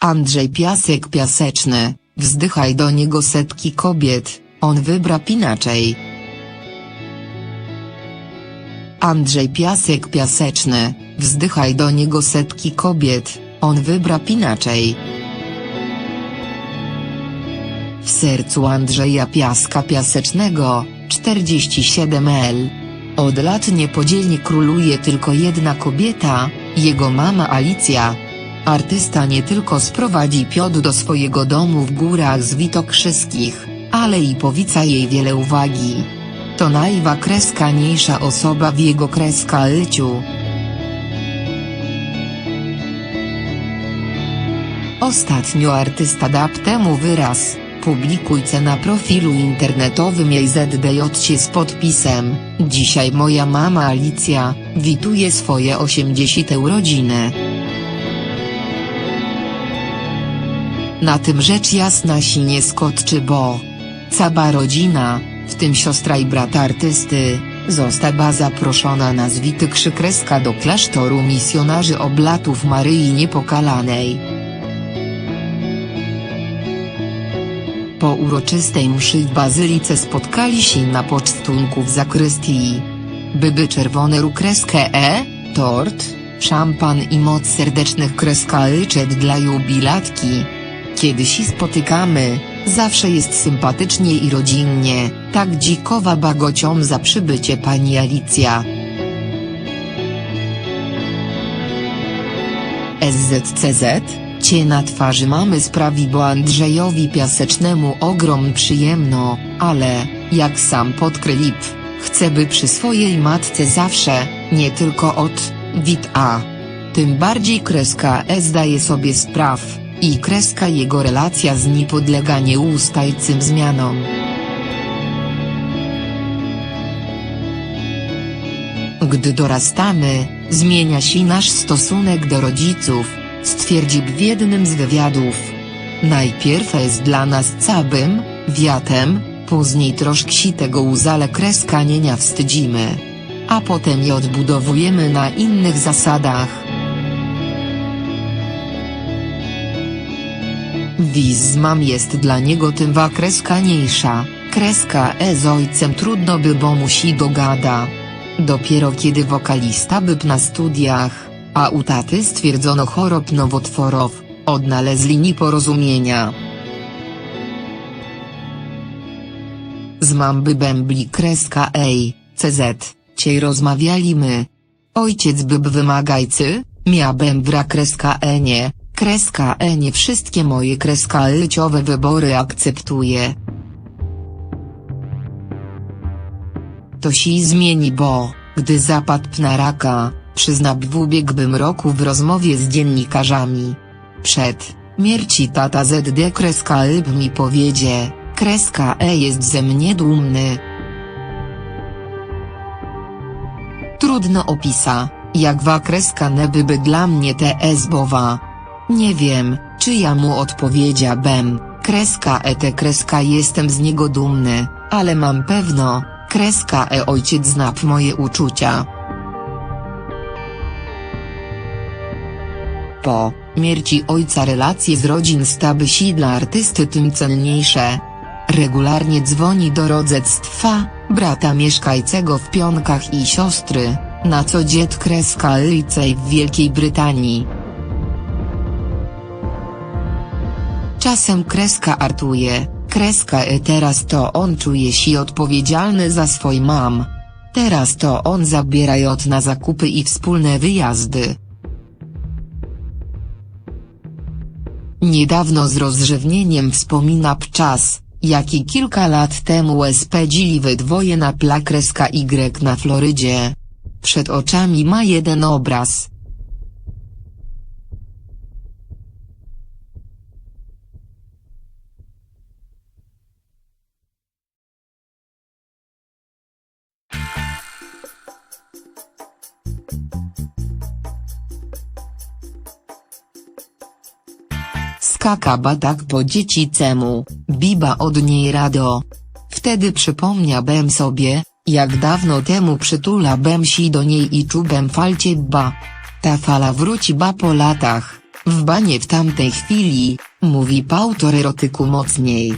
Andrzej Piasek Piaseczny, wzdychaj do niego setki kobiet, on wybra inaczej. Andrzej Piasek Piaseczny, wzdychaj do niego setki kobiet, on wybra inaczej. W sercu Andrzeja Piaska Piasecznego, 47L. Od lat niepodzielnie króluje tylko jedna kobieta, jego mama Alicja. Artysta nie tylko sprowadzi Piotr do swojego domu w górach z Witokrzyskich, ale i powica jej wiele uwagi. To najwakreskaniejsza osoba w jego kreska. Ostatnio artysta dał temu wyraz, publikujcie na profilu internetowym jej ZDJ z podpisem, dzisiaj moja mama Alicja, wituje swoje 80 urodziny. Na tym rzecz jasna się nie skoczy bo cała rodzina, w tym siostra i brat artysty, została zaproszona na zwity krzykreska do klasztoru misjonarzy oblatów Maryi Niepokalanej. Po uroczystej mszy w bazylice spotkali się na pocztunku w zakrystii. Byby czerwone kreskę E, tort, szampan i moc serdecznych kreska ryczet dla jubilatki. Kiedy się spotykamy, zawsze jest sympatycznie i rodzinnie, tak dzikowa bagociom za przybycie pani Alicja. SZCZ, cie na twarzy mamy sprawi bo Andrzejowi Piasecznemu ogrom przyjemno, ale, jak sam podkrył, chce by przy swojej matce zawsze, nie tylko od, wit a. Tym bardziej kreska E zdaje sobie spraw, i kreska jego relacja z nim podlega nieustającym zmianom. Gdy dorastamy, zmienia się nasz stosunek do rodziców, stwierdził w jednym z wywiadów. Najpierw jest dla nas cabym, wiatem, później troszkę się tego uzale kreskanienia wstydzimy. A potem je odbudowujemy na innych zasadach. Wiz z mam jest dla niego tym wa kreskaniejsza, kreska E z ojcem trudno by bo musi dogada. Dopiero kiedy wokalista byb na studiach, a u taty stwierdzono chorób nowotworów, odnaleźli nieporozumienia. Z mam by bębli kreska ej, CZ, ciej rozmawiali my. Ojciec byb wymagajcy, mia bębra kreska e nie, kreska e nie wszystkie moje kreska lyciowe wybory akceptuje. To się zmieni bo, gdy zapadł na raka, przyznał w ubiegłym roku w rozmowie z dziennikarzami. Przed, mierci tata ZD kreska lyb mi powiedzie, kreska e jest ze mnie dumny. Trudno opisa, jak wa kreska neby by dla mnie te esbowa. Nie wiem, czy ja mu odpowiedziałbym, kreska e te kreska jestem z niego dumny, ale mam pewno, kreska e ojciec zna moje uczucia. Po śmierci ojca relacje z rodzin stały się dla artysty tym cenniejsze. Regularnie dzwoni do rodzictwa, brata mieszkającego w Pionkach i siostry, na co dzied kreska Licej w Wielkiej Brytanii. Czasem kreska artuje, kreska e teraz to on czuje się odpowiedzialny za swój mam. Teraz to on zabiera od na zakupy i wspólne wyjazdy. Niedawno z rozrzewnieniem wspomina czas, jaki kilka lat temu spędzili we dwoje na plakreska Y na Florydzie. Przed oczami ma jeden obraz. Skaka badak po dziecicemu, biba od niej rado. Wtedy przypomniałbym sobie, jak dawno temu przytulałbym się do niej i czułbym falcie ba. Ta fala wróci ba po latach, w banie w tamtej chwili, mówi pautor erotyku mocniej.